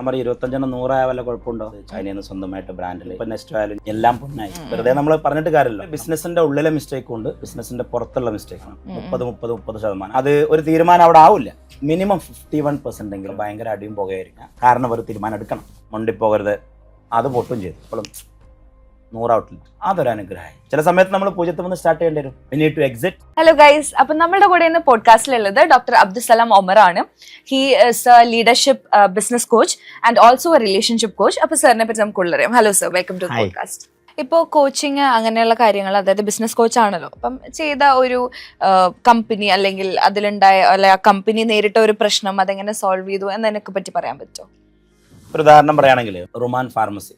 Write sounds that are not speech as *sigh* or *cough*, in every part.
ഞാൻ പറയും ഇരുപത്തഞ്ചെണ്ണം നൂറായ വല്ല കുഴപ്പമുണ്ടോ? ചൈനയിൽ നിന്ന് സ്വന്തമായിട്ട് ബ്രാൻഡിൽ ഇപ്പൊ നെക്സ്റ്റ് ആയാലും എല്ലാം പൊന്നായി വെറുതെ നമ്മൾ പറഞ്ഞിട്ട് കാര്യമില്ല. ബിസിനസിന്റെ ഉള്ളിലെ മിസ്റ്റേക്കും ഉണ്ട്. ബിസിനസിന്റെ പുറത്തുള്ള മിസ്റ്റേക്കാണ് മുപ്പത് മുപ്പത് മുപ്പത് ശതമാനം. അത് ഒരു തീരുമാനം അവിടെ ആവില്ല. മിനിമം ഫിഫ്റ്റി വൺ പെർസെന്റ് എങ്കിലും ഭയങ്കര അടിയും പുകയായിരിക്കാം കാരണം ഒരു തീരുമാനം എടുക്കണം. മണ്ടിപ്പോകരുത് അത് പൊട്ടും ചെയ്തു ഇപ്പോഴും നൂറ് ഔട്ട്ലെറ്റ് അതൊരു അനുഗ്രഹമായി. ചില സമയത്ത് നമ്മൾ പൂജ്യത്തിൽ നിന്ന് സ്റ്റാർട്ട് ചെയ്യേണ്ടി വരും. We need to exit hello guys അപ്പൊ നമ്മുടെ കൂടെ ഇന്ന് പോഡ്കാസ്റ്റിലുള്ളത് ഡോക്ടർ അബ്ദുസലാം ഒമർ ആണ്. He is a leadership business coach and also a relationship coach അപ്പൊ സാറിനെ പറ്റി നമുക്ക് ഉള്ളറിയാം. Hello sir welcome to. Podcast ഇപ്പോൾ കോച്ചിങ് അങ്ങനെയുള്ള കാര്യങ്ങൾ അതായത് ബിസിനസ് കോച്ച് ആണല്ലോ. അപ്പം ചെയ്ത ഒരു കമ്പനി അല്ലെങ്കിൽ അതിലുണ്ടായ അല്ലെ ആ കമ്പനി നേരിട്ട ഒരു പ്രശ്നം അതെങ്ങനെ സോൾവ് ചെയ്തു എന്നതിനൊക്കെ പറ്റി പറയാൻ പറ്റുമോ? ഒരു ഉദാഹരണം പറയുകയാണെങ്കിൽ റുമാൻ ഫാർമസി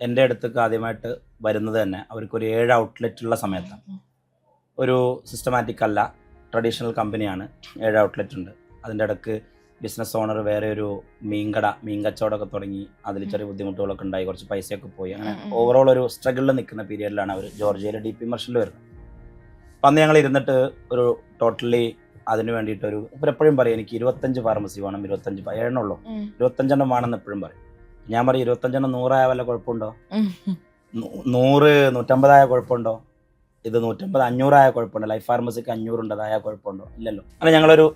എന്റെ അടുത്തേക്ക് ആദ്യമായിട്ട് വരുന്നത് തന്നെ അവർക്കൊരു ഏഴ് ഔട്ട്ലെറ്റ് ഉള്ള സമയത്താണ്. ഒരു സിസ്റ്റമാറ്റിക് അല്ല ട്രഡീഷണൽ കമ്പനിയാണ് ഏഴ് ഔട്ട്ലെറ്റ് ഉണ്ട്. അതിന്റെ ഇടയ്ക്ക് ബിസിനസ് ഓണർ വേറെ ഒരു മീൻകട മീൻ കച്ചവടമൊക്കെ തുടങ്ങി അതിൽ ചെറിയ ബുദ്ധിമുട്ടുകളൊക്കെ ഉണ്ടായി കുറച്ച് പൈസയൊക്കെ പോയി. അങ്ങനെ. ഓവറോൾ ഒരു സ്ട്രഗിളിൽ നിൽക്കുന്ന പീരിയഡിലാണ് അവർ ജോർജിയയിലെ ഡി പി മർഷനിൽ വരുന്നത്. അപ്പം അന്ന് ഞങ്ങൾ ഇരുന്നിട്ട് ഒരു ടോട്ടലി അതിന് വേണ്ടിയിട്ട് ഒരു എപ്പോഴും പറയും എനിക്ക് ഇരുപത്തഞ്ച് ഫാർമസി വേണം ഇരുപത്തഞ്ച് ഏഴെണ്ണുള്ളൂ ഇരുപത്തഞ്ചെണ്ണം വേണമെന്ന് എപ്പോഴും പറയും. ഞാൻ പറയും ഇരുപത്തഞ്ചെണ്ണം നൂറായ വല്ല കുഴപ്പമുണ്ടോ? നൂറ് നൂറ്റമ്പതായ കുഴപ്പമുണ്ടോ? ഇത് നൂറ്റമ്പത് അഞ്ഞൂറായ കുഴപ്പമുണ്ടോ? ലൈഫ് ഫാർമസിക്ക് അഞ്ഞൂറുണ്ട് അതായ കുഴപ്പമുണ്ടോ? ഇല്ലല്ലോ. അങ്ങനെ ഞങ്ങളൊരു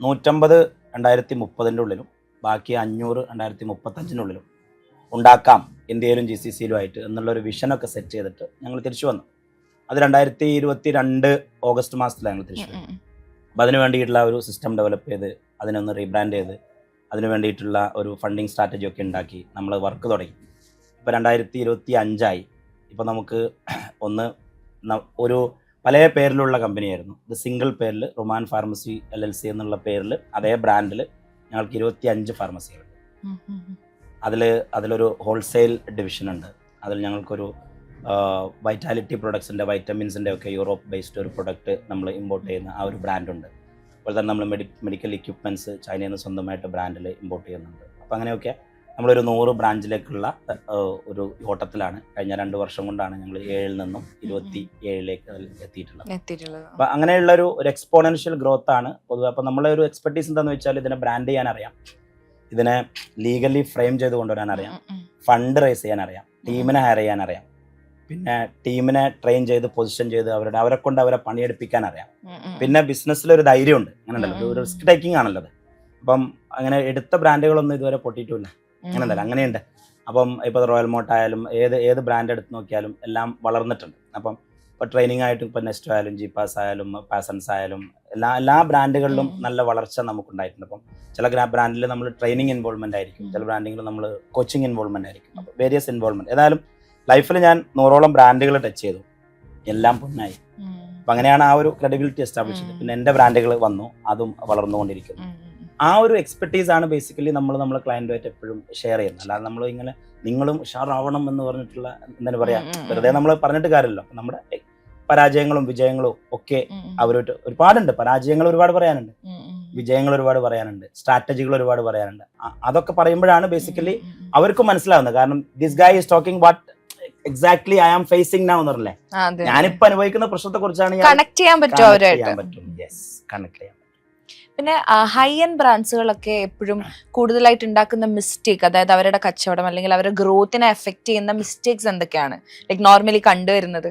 നൂറ്റമ്പത് രണ്ടായിരത്തി മുപ്പതിന്റെ ഉള്ളിലും ബാക്കി അഞ്ഞൂറ് രണ്ടായിരത്തി മുപ്പത്തഞ്ചിന്റെ ഉള്ളിലും ഉണ്ടാക്കാം ഇന്ത്യയിലും ജി സി സിയിലും ആയിട്ട് എന്നുള്ളൊരു വിഷനൊക്കെ സെറ്റ് ചെയ്തിട്ട് ഞങ്ങൾ തിരിച്ചു വന്നു. അത് രണ്ടായിരത്തി ഇരുപത്തി രണ്ട് ഓഗസ്റ്റ് മാസത്തിലാണ് ഞങ്ങൾ തിരിച്ചു വന്നത് അപ്പോൾ അതിന് വേണ്ടിയിട്ടുള്ള ഒരു സിസ്റ്റം ഡെവലപ്പ് ചെയ്ത് അതിനൊന്ന് റീബ്രാൻഡ് ചെയ്ത് അതിന് വേണ്ടിയിട്ടുള്ള ഒരു ഫണ്ടിങ് സ്ട്രാറ്റജി ഒക്കെ ഉണ്ടാക്കി നമ്മൾ വർക്ക് തുടങ്ങി. ഇപ്പോൾ രണ്ടായിരത്തി ഇരുപത്തി അഞ്ചായി ഇപ്പോൾ നമുക്ക് ഒന്ന് ഒരു പല പേരിലുള്ള കമ്പനിയായിരുന്നു ഇത് സിംഗിൾ പേരിൽ Ruman pharmacy L L C എന്നുള്ള പേരിൽ അതേ ബ്രാൻഡിൽ ഞങ്ങൾക്ക് ഇരുപത്തി അഞ്ച് ഫാർമസികളുണ്ട് അതിൽ അതിലൊരു ഹോൾസെയിൽ ഡിവിഷൻ ഉണ്ട്. അതിൽ ഞങ്ങൾക്കൊരു വൈറ്റാലിറ്റി പ്രൊഡക്ട്സിന്റെ വൈറ്റമിൻസിന്റെ ഒക്കെ യൂറോപ്പ് ബേസ്ഡ് ഒരു പ്രൊഡക്റ്റ് നമ്മൾ ഇമ്പോർട്ട് ചെയ്യുന്ന ആ ഒരു ബ്രാൻഡുണ്ട് അതുപോലെ തന്നെ നമ്മൾ മെഡി മെഡിക്കൽ എക്യുപ്മെന്റ്സ് ചൈനയിൽ നിന്ന് സ്വന്തമായിട്ട് ബ്രാൻഡിൽ ഇമ്പോർട്ട് ചെയ്യുന്നുണ്ട്. അപ്പോൾ അങ്ങനെയൊക്കെ നമ്മളൊരു നൂറ് ബ്രാഞ്ചിലേക്കുള്ള ഒരു ഓട്ടത്തിലാണ് കഴിഞ്ഞ രണ്ട് വർഷം കൊണ്ടാണ് ഞങ്ങൾ ഏഴിൽ നിന്നും ഇരുപത്തി ഏഴിലേക്ക് എത്തിയിട്ടുള്ളത്. അപ്പോൾ അങ്ങനെയുള്ള ഒരു ഒരു എക്സ്പോണൻഷ്യൽ ഗ്രോത്ത് ആണ് പൊതുവെ. അപ്പം നമ്മളെ ഒരു എക്സ്പെർട്ടീസ് എന്താണെന്ന് വെച്ചാൽ ഇതിനെ ബ്രാൻഡ് ചെയ്യാൻ അറിയാം ഇതിനെ ലീഗലി ഫ്രെയിം ചെയ്ത് കൊണ്ടുവരാൻ അറിയാം ഫണ്ട് റേസ് ചെയ്യാൻ അറിയാം ടീമിനെ ഹയർ ചെയ്യാൻ അറിയാം പിന്നെ ടീമിനെ ട്രെയിൻ ചെയ്ത് പൊസിഷൻ ചെയ്ത് അവരുടെ അവരെ കൊണ്ട് അവരെ പണിയെടുപ്പിക്കാൻ അറിയാം. പിന്നെ ബിസിനസ്സിൽ ഒരു ധൈര്യമുണ്ട്. അങ്ങനെ ഉണ്ടല്ലോ ഒരു. റിസ്ക് ടേക്കിംഗ് ആണല്ലോ അപ്പം അങ്ങനെ എടുത്ത ബ്രാൻഡുകളൊന്നും ഇതുവരെ പൊട്ടിയിട്ടില്ല. അങ്ങനെ ഉണ്ടല്ലോ അങ്ങനെയുണ്ട്. അപ്പം ഇപ്പോൾ റോയൽ മോട്ട് ആയാലും ഏത് ഏത് ബ്രാൻഡ് എടുത്ത് നോക്കിയാലും എല്ലാം വളർന്നിട്ടുണ്ട്. അപ്പം ഇപ്പോൾ ട്രെയിനിങ് ആയിട്ടും ഇപ്പോൾ നെസ്റ്റോ ആയാലും ജി പാസ് ആയാലും പാസൻസ് ആയാലും എല്ലാ എല്ലാ ബ്രാൻഡുകളിലും നല്ല വളർച്ച നമുക്കുണ്ടായിട്ടുണ്ട്. അപ്പം ചില ബ്രാൻഡിൽ നമ്മൾ ട്രെയിനിങ് ഇൻവോൾവ്മെന്റ് ആയിരിക്കും. ചില ബ്രാൻഡിങ്ങിൽ നമ്മൾ കോച്ചിങ് ഇൻവോൾവ്മെന്റ് ആയിരിക്കും. വേരിയസ് ഇൻവോൾവ്മെന്റ് ഏതായാലും ലൈഫിൽ ഞാൻ നൂറോളം ബ്രാൻഡുകൾ ടച്ച് ചെയ്തു. എല്ലാം പൊന്നായി അപ്പം അങ്ങനെയാണ് ആ ഒരു ക്രെഡിബിലിറ്റി എസ്റ്റാബ്ലിഷ് ചെയ്തത്. പിന്നെ എന്റെ ബ്രാൻഡുകൾ വന്നു. അതും വളർന്നുകൊണ്ടിരിക്കുന്നു. ആ ഒരു എക്സ്പെർട്ടീസ് ആണ് ബേസിക്കലി നമ്മൾ നമ്മളെ ക്ലയന്റുമായിട്ട് എപ്പോഴും ഷെയർ ചെയ്യുന്നത്. അല്ലാതെ നമ്മൾ ഇങ്ങനെ നിങ്ങളും ഉഷാറാവണം എന്ന് പറഞ്ഞിട്ടുള്ള എന്താണ് പറയാ? വെറുതെ നമ്മൾ പറഞ്ഞിട്ട് കാര്യമല്ലോ നമ്മുടെ പരാജയങ്ങളും വിജയങ്ങളും ഒക്കെ അവരോട്ട് ഒരുപാടുണ്ട്. പരാജയങ്ങൾ ഒരുപാട് പറയാനുണ്ട്. വിജയങ്ങൾ ഒരുപാട് പറയാനുണ്ട്. സ്ട്രാറ്റജികൾ ഒരുപാട് പറയാനുണ്ട്. അതൊക്കെ പറയുമ്പോഴാണ് ബേസിക്കലി അവർക്ക് മനസ്സിലാവുന്നത്. കാരണം this guy is talking what exactly I am facing now എന്നല്ലേ ഞാനിപ്പോ അനുഭവിക്കുന്ന പ്രശ്നത്തെ കുറിച്ചാണ് കണക്ട് ചെയ്യാൻ പറ്റും കണക്ട് പിന്നെ ഹൈ എൻഡ് ബ്രാൻഡ്സുകളൊക്കെ എപ്പോഴും കൂടുതലായിട്ട് ഉണ്ടാക്കുന്ന മിസ്റ്റേക്ക് അതായത് അവരുടെ കച്ചവടം അല്ലെങ്കിൽ അവരുടെ ഗ്രോത്തിനെ എഫക്ട് ചെയ്യുന്ന മിസ്റ്റേക്സ് എന്തൊക്കെയാണ്? ലൈക് നോർമലി കണ്ടുവരുന്നത്.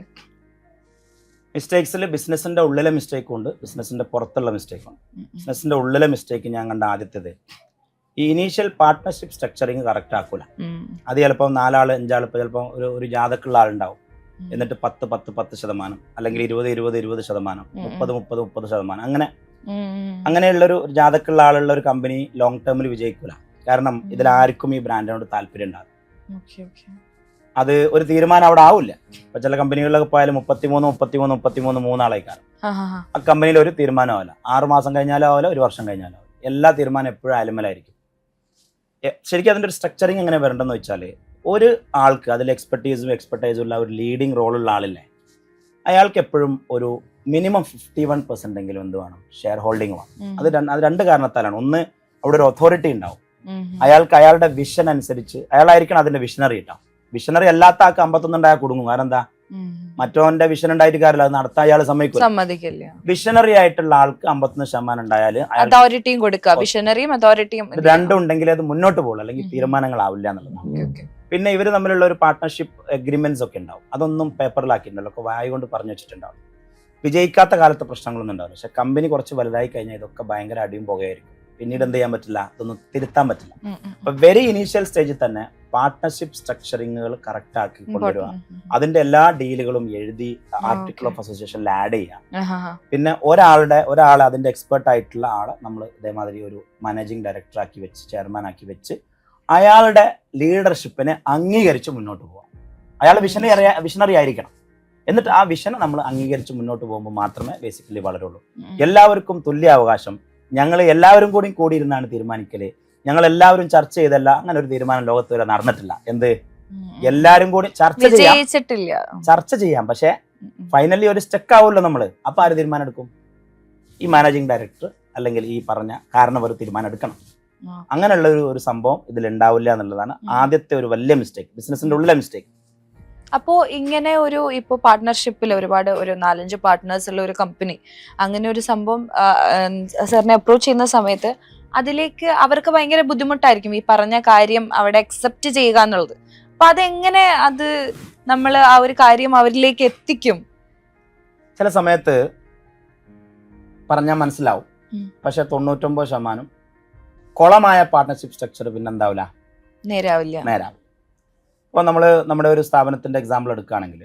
മിസ്റ്റേക്സിൽ ബിസിനസിന്റെ ഉള്ളിലെ മിസ്റ്റേക്കും ഉണ്ട് ബിസിനസിന്റെ പുറത്തുള്ള മിസ്റ്റേക്കും ഉണ്ട് ബിസിനസിന്റെ ഉള്ളിലെ മിസ്റ്റേക്ക് ഞാൻ കണ്ട ആദ്യത്തേത്. ഈ ഇനീഷ്യൽ പാർട്ട്ണർഷിപ്പ് സ്ട്രക്ചറിങ് കറക്റ്റ് ആക്കൂല. അത് ചിലപ്പോൾ നാലാൾ അഞ്ചാൾ ഇപ്പോൾ ചിലപ്പോൾ ഒരു ഒരു ജാതക്കുള്ള ആളുണ്ടാവും. എന്നിട്ട് പത്ത് പത്ത് പത്ത് ശതമാനം. അല്ലെങ്കിൽ ഇരുപത് ഇരുപത് ഇരുപത് ശതമാനം. മുപ്പത് മുപ്പത് മുപ്പത് ശതമാനം. അങ്ങനെ അങ്ങനെയുള്ളൊരു ഒരു ജാതക്കുള്ള ആളുള്ള ഒരു കമ്പനി ലോങ് ടേമിൽ വിജയിക്കൂല. കാരണം ഇതിൽ ആർക്കും ഈ ബ്രാൻഡിനോട് താല്പര്യം ഉണ്ടാകും അത് ഒരു തീരുമാനം അവിടെ ആവില്ല. ഇപ്പൊ ചില കമ്പനികളിലൊക്കെ പോയാലും മുപ്പത്തിമൂന്ന് മുപ്പത്തിമൂന്ന് മുപ്പത്തിമൂന്ന് മൂന്നാളേക്കാണ് ആ കമ്പനിയിൽ ഒരു തീരുമാനമാവില്ല ആറ് മാസം കഴിഞ്ഞാലും ആവില്ല ഒരു വർഷം കഴിഞ്ഞാലും ആവില്ല. എല്ലാ തീരുമാനം എപ്പോഴും അലമലായിരിക്കും. ശരിക്കും അതിന്റെ ഒരു സ്ട്രക്ചറിങ് എങ്ങനെ വരണ്ടെന്ന് വെച്ചാൽ ഒരു ആൾക്ക് അതിൽ എക്സ്പെർട്ടീസും എക്സ്പെർട്ടൈസും ഉള്ള ഒരു ലീഡിങ് റോളുള്ള ആളില്ലേ അയാൾക്ക് എപ്പോഴും ഒരു മിനിമം ഫിഫ്റ്റി വൺ പെർസെന്റ് എങ്കിലും എന്ത് വേണം ഷെയർ ഹോൾഡിംഗ് വേണം അത് രണ്ട് അത് രണ്ട് കാരണത്താലാണ്. ഒന്ന് അവിടെ ഒരു അതോറിറ്റി ഉണ്ടാവും. അയാൾക്ക് അയാളുടെ വിഷൻ അനുസരിച്ച് അയാളായിരിക്കണം അതിന്റെ വിഷനറി കേട്ടോ വിഷനറി അല്ലാത്ത ആൾക്ക് അമ്പത്തൊന്നുണ്ടായ കുടുങ്ങും. കാരണം എന്താ? മറ്റോന്റെ വിഷൻ ഉണ്ടായിട്ട് കാര്യമില്ല. അത് നടത്താൻ അയാൾ സമ്മതിക്കും സമ്മതിക്കില്ല. വിഷനറി ആയിട്ടുള്ള ആൾക്ക് അമ്പത്തൊന്ന് ശതമാനം ഉണ്ടായാൽ അതോറിറ്റിയും കൊടുക്കുക. വിഷനറിയും അതോറിറ്റിയും രണ്ടും ഉണ്ടെങ്കിൽ അത് മുന്നോട്ട് പോകുള്ളൂ അല്ലെങ്കിൽ തീരുമാനങ്ങൾ തീരുമാനങ്ങളാവില്ല എന്നുള്ളത്. പിന്നെ ഇവർ തമ്മിലുള്ള ഒരു പാർട്ട്ണർഷിപ്പ് എഗ്രിമെന്റ്സ് ഒക്കെ ഉണ്ടാവും. അതൊന്നും പേപ്പറിലാക്കിയിട്ടുണ്ടല്ലോ ഒക്കെ വായ കൊണ്ട് പറഞ്ഞു വെച്ചിട്ടുണ്ടാവും. വിജയിക്കാത്ത കാലത്ത് പ്രശ്നങ്ങളൊന്നും ഉണ്ടാവില്ല. പക്ഷെ കമ്പനി കുറച്ച് വലുതായി കഴിഞ്ഞാൽ ഇതൊക്കെ ഭയങ്കര അടിയും പുകയായിരിക്കും. പിന്നീട് എന്ത് ചെയ്യാൻ പറ്റില്ല? അതൊന്നും തിരുത്താൻ പറ്റില്ല. അപ്പൊ വെരി ഇനീഷ്യൽ സ്റ്റേജിൽ തന്നെ പാർട്ട്ണർഷിപ്പ് സ്ട്രക്ചറിങ്ങുകൾ കറക്റ്റ് ആക്കി കൊണ്ടുവരിക. അതിന്റെ എല്ലാ ഡീലുകളും എഴുതി ആർട്ടിക്കിൾ ഓഫ് അസോസിയേഷനിൽ ആഡ് ചെയ്യുക. പിന്നെ ഒരാളുടെ ഒരാൾ അതിന്റെ എക്സ്പെർട്ട് ആയിട്ടുള്ള ആളെ നമ്മൾ ഇതേമാതിരി ഒരു മാനേജിങ് ഡയറക്ടർ ആക്കി വെച്ച് ചെയർമാൻ ആക്കി വെച്ച് അയാളുടെ ലീഡർഷിപ്പിനെ അംഗീകരിച്ച് മുന്നോട്ട് പോകാം അയാൾ വിഷനറി വിഷണറി വിഷനറി ആയിരിക്കണം. എന്നിട്ട് ആ വിഷനെ നമ്മൾ അംഗീകരിച്ച് മുന്നോട്ട് പോകുമ്പോൾ മാത്രമേ ബേസിക്കലി വളരുള്ളൂ. എല്ലാവർക്കും തുല്യ അവകാശം ഞങ്ങൾ എല്ലാവരും കൂടി കൂടിയിരുന്നാണ് തീരുമാനിക്കൽ. ഞങ്ങൾ എല്ലാവരും ചർച്ച ചെയ്തല്ല അങ്ങനെ ഒരു തീരുമാനം ലോകത്ത് വരെ നടന്നിട്ടില്ല. എന്ത്? എല്ലാരും കൂടി ചർച്ച ചെയ്യാം. ചർച്ച ചെയ്യാം. പക്ഷെ ഫൈനലി ഒരു സ്റ്റെക്ക് ആവുമല്ലോ നമ്മൾ. അപ്പൊ ആര് തീരുമാനം എടുക്കും? ഈ മാനേജിങ് ഡയറക്ടർ അല്ലെങ്കിൽ ഈ പറഞ്ഞ കാരണം ഒരു തീരുമാനം എടുക്കണം. അങ്ങനെയുള്ള ഒരു സംഭവം ഇതിൽ ഉണ്ടാവില്ല എന്നുള്ളതാണ്. ആദ്യത്തെ ഒരു വലിയ മിസ്റ്റേക്ക് ബിസിനസിന്റെ ഉള്ളിലെ മിസ്റ്റേക്ക് അപ്പോ ഇങ്ങനെ ഒരു ഇപ്പോ പാർട്ട്ണർഷിപ്പിൽ ഒരുപാട് ഒരു നാലഞ്ച് പാർട്ട്നേഴ്സ് ഉള്ള ഒരു കമ്പനി അങ്ങനെ ഒരു സംഭവം സാറിനെ അപ്രോച്ച് ചെയ്യുന്ന സമയത്ത് അതിലേക്ക് അവർക്ക് ഭയങ്കര ബുദ്ധിമുട്ടായിരിക്കും ഈ പറഞ്ഞ കാര്യം അവിടെ അക്സെപ്റ്റ് ചെയ്യുക എന്നുള്ളത്. അപ്പൊ അതെങ്ങനെ അത് നമ്മൾ ആ ഒരു കാര്യം അവരിലേക്ക് എത്തിക്കും? ചില സമയത്ത് പറഞ്ഞാൽ മനസ്സിലാവും. പക്ഷെ തൊണ്ണൂറ്റൊമ്പത് ശതമാനം കുളമായ പാർട്ട്ണർഷിപ്പ് സ്ട്രക്ചർ പിന്നെ എന്താവില്ല നേരാവില്ല. നേരാവും. ഇപ്പോൾ നമ്മൾ നമ്മുടെ ഒരു സ്ഥാപനത്തിന്റെ എക്സാമ്പിൾ എടുക്കുകയാണെങ്കിൽ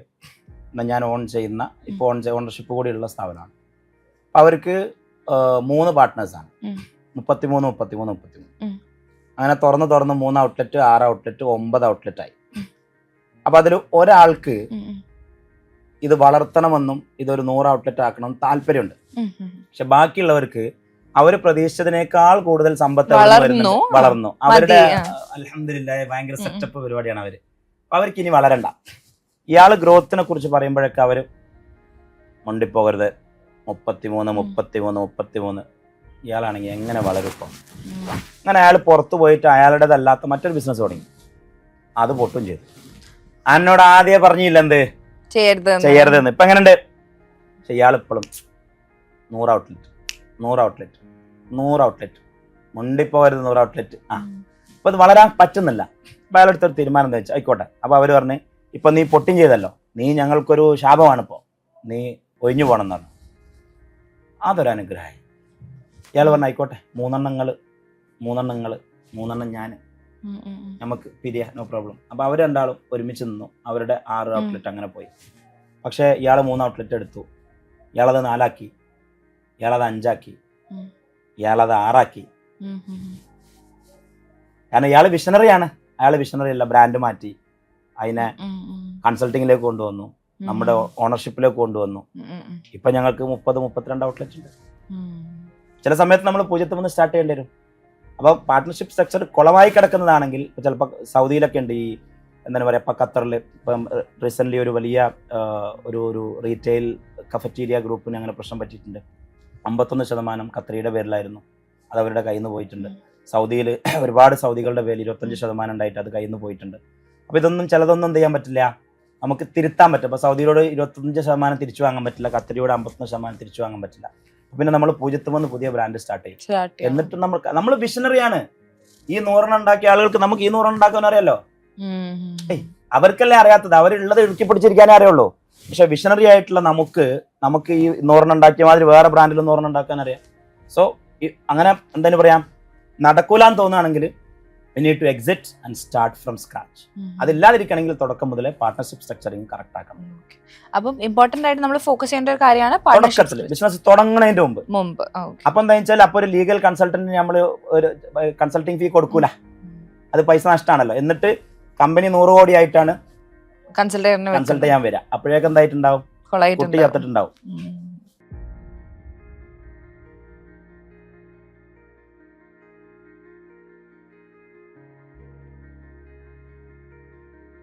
ഞാൻ ഓൺ ചെയ്യുന്ന ഇപ്പോൾ ഓൺ ഓണർഷിപ്പ് കൂടിയുള്ള സ്ഥാപനമാണ്. അപ്പോൾ അവർക്ക് മൂന്ന് പാർട്ട്നേഴ്സാണ്. മുപ്പത്തിമൂന്ന് മുപ്പത്തിമൂന്ന് മുപ്പത്തിമൂന്ന്. അങ്ങനെ തുറന്ന് തുറന്ന് മൂന്ന് ഔട്ട്ലെറ്റ് ആറ് ഔട്ട്ലെറ്റ് ഒമ്പത് ഔട്ട്ലെറ്റ് ആയി. അപ്പോൾ അതിൽ ഒരാൾക്ക് ഇത് വളർത്തണമെന്നും ഇതൊരു നൂറ് ഔട്ട്ലെറ്റ് ആക്കണം താല്പര്യമുണ്ട്. പക്ഷെ ബാക്കിയുള്ളവർക്ക് അവർ പ്രതീക്ഷിച്ചതിനേക്കാൾ കൂടുതൽ സമ്പത്ത് വളർന്നു. വളർന്നു. അവരുടെ അലഹമില്ലായ അലഹമില്ല ഭയങ്കര സെറ്റപ്പ് പരിപാടിയാണ് അവർ. അവർക്ക് ഇനി വളരണ്ട. ഇയാൾ ഗ്രോത്തിനെ കുറിച്ച് പറയുമ്പോഴൊക്കെ അവർ മുണ്ടിപ്പോകരുത്. മുപ്പത്തിമൂന്ന് മുപ്പത്തിമൂന്ന് മുപ്പത്തിമൂന്ന്. ഇയാളാണെങ്കിൽ എങ്ങനെ വളരും ഇപ്പം? അങ്ങനെ അയാൾ പുറത്തു പോയിട്ട് അയാളുടേതല്ലാത്ത മറ്റൊരു ബിസിനസ് തുടങ്ങി. അത് പൊട്ടും ചെയ്തു. അന്നോട് ആദ്യം പറഞ്ഞില്ല എന്ത്. ചെയ്യരുതെന്ന്. ഇപ്പൊ എങ്ങനെയുണ്ട്? പക്ഷെ ഇയാൾ ഇപ്പോഴും നൂറ് ഔട്ട്ലെറ്റ് നൂറ് ഔട്ട്ലെറ്റ് നൂറ് ഔട്ട്ലെറ്റ് മുണ്ടിപ്പോകരുത് നൂറ് ഔട്ട്ലെറ്റ് ആ. ഉം. അപ്പൊ അത് വളരാൻ പറ്റുന്നില്ല. അപ്പൊ അയാളെടുത്തൊരു തീരുമാനം എന്താ വെച്ചാൽ ആയിക്കോട്ടെ. അപ്പൊ അവർ പറഞ്ഞ് ഇപ്പൊ നീ പൊട്ടിയും ചെയ്തല്ലോ. നീ ഞങ്ങൾക്കൊരു ശാപമാണ് ഇപ്പോ നീ ഒഴിഞ്ഞു പോകണം എന്ന് പറഞ്ഞു അതൊരു അനുഗ്രഹമായി. ഇയാൾ പറഞ്ഞു ആയിക്കോട്ടെ. മൂന്നെണ്ണങ്ങൾ മൂന്നെണ്ണങ്ങൾ മൂന്നെണ്ണം ഞാൻ. നമുക്ക് പിരിയ. No problem. അപ്പൊ അവർ രണ്ടാളും ഒരുമിച്ച് നിന്നു. അവരുടെ ആറ് ഔട്ട്ലെറ്റ് അങ്ങനെ പോയി. പക്ഷേ ഇയാൾ മൂന്ന് ഔട്ട്ലെറ്റ് എടുത്തു. ഇയാളത് നാലാക്കി. ഇയാളത് അഞ്ചാക്കി. ഇയാളത് ആറാക്കി. കാരണം ഇയാൾ വിഷണറിയാണ് അയാൾ വിഷണറി അല്ല ബ്രാൻഡ് മാറ്റി. അതിനെ. കൺസൾട്ടിങ്ങിലേക്ക് കൊണ്ടുവന്നു. നമ്മുടെ ഓണർഷിപ്പിലേക്ക് കൊണ്ടുവന്നു. ഇപ്പൊ ഞങ്ങൾക്ക് മുപ്പത് മുപ്പത്തിരണ്ട് ഔട്ട്ലെറ്റ് ഉണ്ട്. ചില സമയത്ത് നമ്മൾ പൂജ്യത്തിൽ നിന്ന് സ്റ്റാർട്ട് ചെയ്യേണ്ടി വരും. അപ്പോൾ പാർട്ട്ണർഷിപ്പ് സ്ട്രക്ചർ കുളമായി കിടക്കുന്നതാണെങ്കിൽ ഇപ്പൊ ചിലപ്പോൾ സൗദിയിലൊക്കെ ഉണ്ട് ഈ എന്താണ് പറയുക ഇപ്പം ഖത്തറിൽ ഇപ്പം റീസെന്റ്ലി ഒരു വലിയ ഒരു ഒരു റീറ്റെയിൽ കഫറ്റീരിയ ഗ്രൂപ്പിന് അങ്ങനെ പ്രശ്നം പറ്റിയിട്ടുണ്ട്. അമ്പത്തൊന്ന് ശതമാനം ഖത്തറിയുടെ പേരിലായിരുന്നു. അത് അവരുടെ കയ്യിൽ നിന്ന് പോയിട്ടുണ്ട് സൗദിയിൽ *clears throat* ഒരുപാട് സൗദികളുടെ പേരിൽ ഇരുപത്തഞ്ച് ശതമാനം ഉണ്ടായിട്ട് അത് കയ്യിൽ നിന്ന് പോയിട്ടുണ്ട്. അപ്പോൾ ഇതൊന്നും ചിലതൊന്നും എന്ത് ചെയ്യാൻ പറ്റില്ല. നമുക്ക് തിരുത്താൻ പറ്റും. അപ്പോൾ സൗദിയോട് ഇരുപത്തഞ്ച് ശതമാനം തിരിച്ചു വാങ്ങാൻ പറ്റില്ല. ഖത്തറിയോട് അമ്പത്തൊന്ന് ശതമാനം തിരിച്ചു വാങ്ങാൻ പറ്റില്ല. പിന്നെ നമ്മൾ പൂജ്യത്തുമെന്ന് പുതിയ ബ്രാൻഡ് സ്റ്റാർട്ട് ചെയ്യും. എന്നിട്ട് നമ്മൾ നമ്മൾ വിഷണറിയാണ് ഈ നൂറെണ്ണം ഉണ്ടാക്കിയ ആളുകൾക്ക് നമുക്ക് ഈ നൂറെണ്ണം ഉണ്ടാക്കാൻ അറിയാലോ. അവർക്കല്ലേ അറിയാത്തത്? അവരുള്ളത് ഇടുക്കി പിടിച്ചിരിക്കാനേ അറിയുള്ളൂ. പക്ഷെ വിഷണറി ആയിട്ടുള്ള നമുക്ക് നമുക്ക് ഈ നൂറെണ്ണം ഉണ്ടാക്കിയ മാതിരി വേറെ ബ്രാൻഡിൽ നൂറെണ്ണം ഉണ്ടാക്കാൻ അറിയാം. സോ അങ്ങനെ എന്തായാലും പറയാം? നടക്കൂലെന്ന് തോന്നുകയാണെങ്കിൽ we need to exit and start from scratch. അതില്ലാതിരിക്കണമെങ്കിൽ തുടക്കം മുതലേ പാർട്ട്ണർഷിപ്പ് സ്ട്രക്ചറിങ് കറക്റ്റ് ആക്കണം. അപ്പം ഇമ്പോർട്ടന്റ് ആയിട്ട് നമ്മൾ ഫോക്കസ് ചെയ്യേണ്ട ഒരു കാര്യമാണ് തുടക്കത്തിൽ പാർട്ണർഷിപ്പ് ബിസിനസ് തുടങ്ങുന്നതിന്റെ മുമ്പ്. മുമ്പ്. അപ്പൊ എന്താ വെച്ചാൽ അപ്പൊ ഒരു ലീഗൽ കൺസൾട്ടന്റിന് നമ്മൾ ഒരു കൺസൾട്ടിംഗ് ഫീ കൊടുക്കൂല. അത് പൈസ നഷ്ടമാണല്ലോ എന്നിട്ട് കമ്പനി നൂറ് കോടി ആയിട്ടാണ് കൺസൾട്ട് ചെയ്യാൻ വരിക അപ്പോഴേക്കും എന്തായിട്ടുണ്ടാവും? കുട്ടി ചത്തിട്ടുണ്ടാവും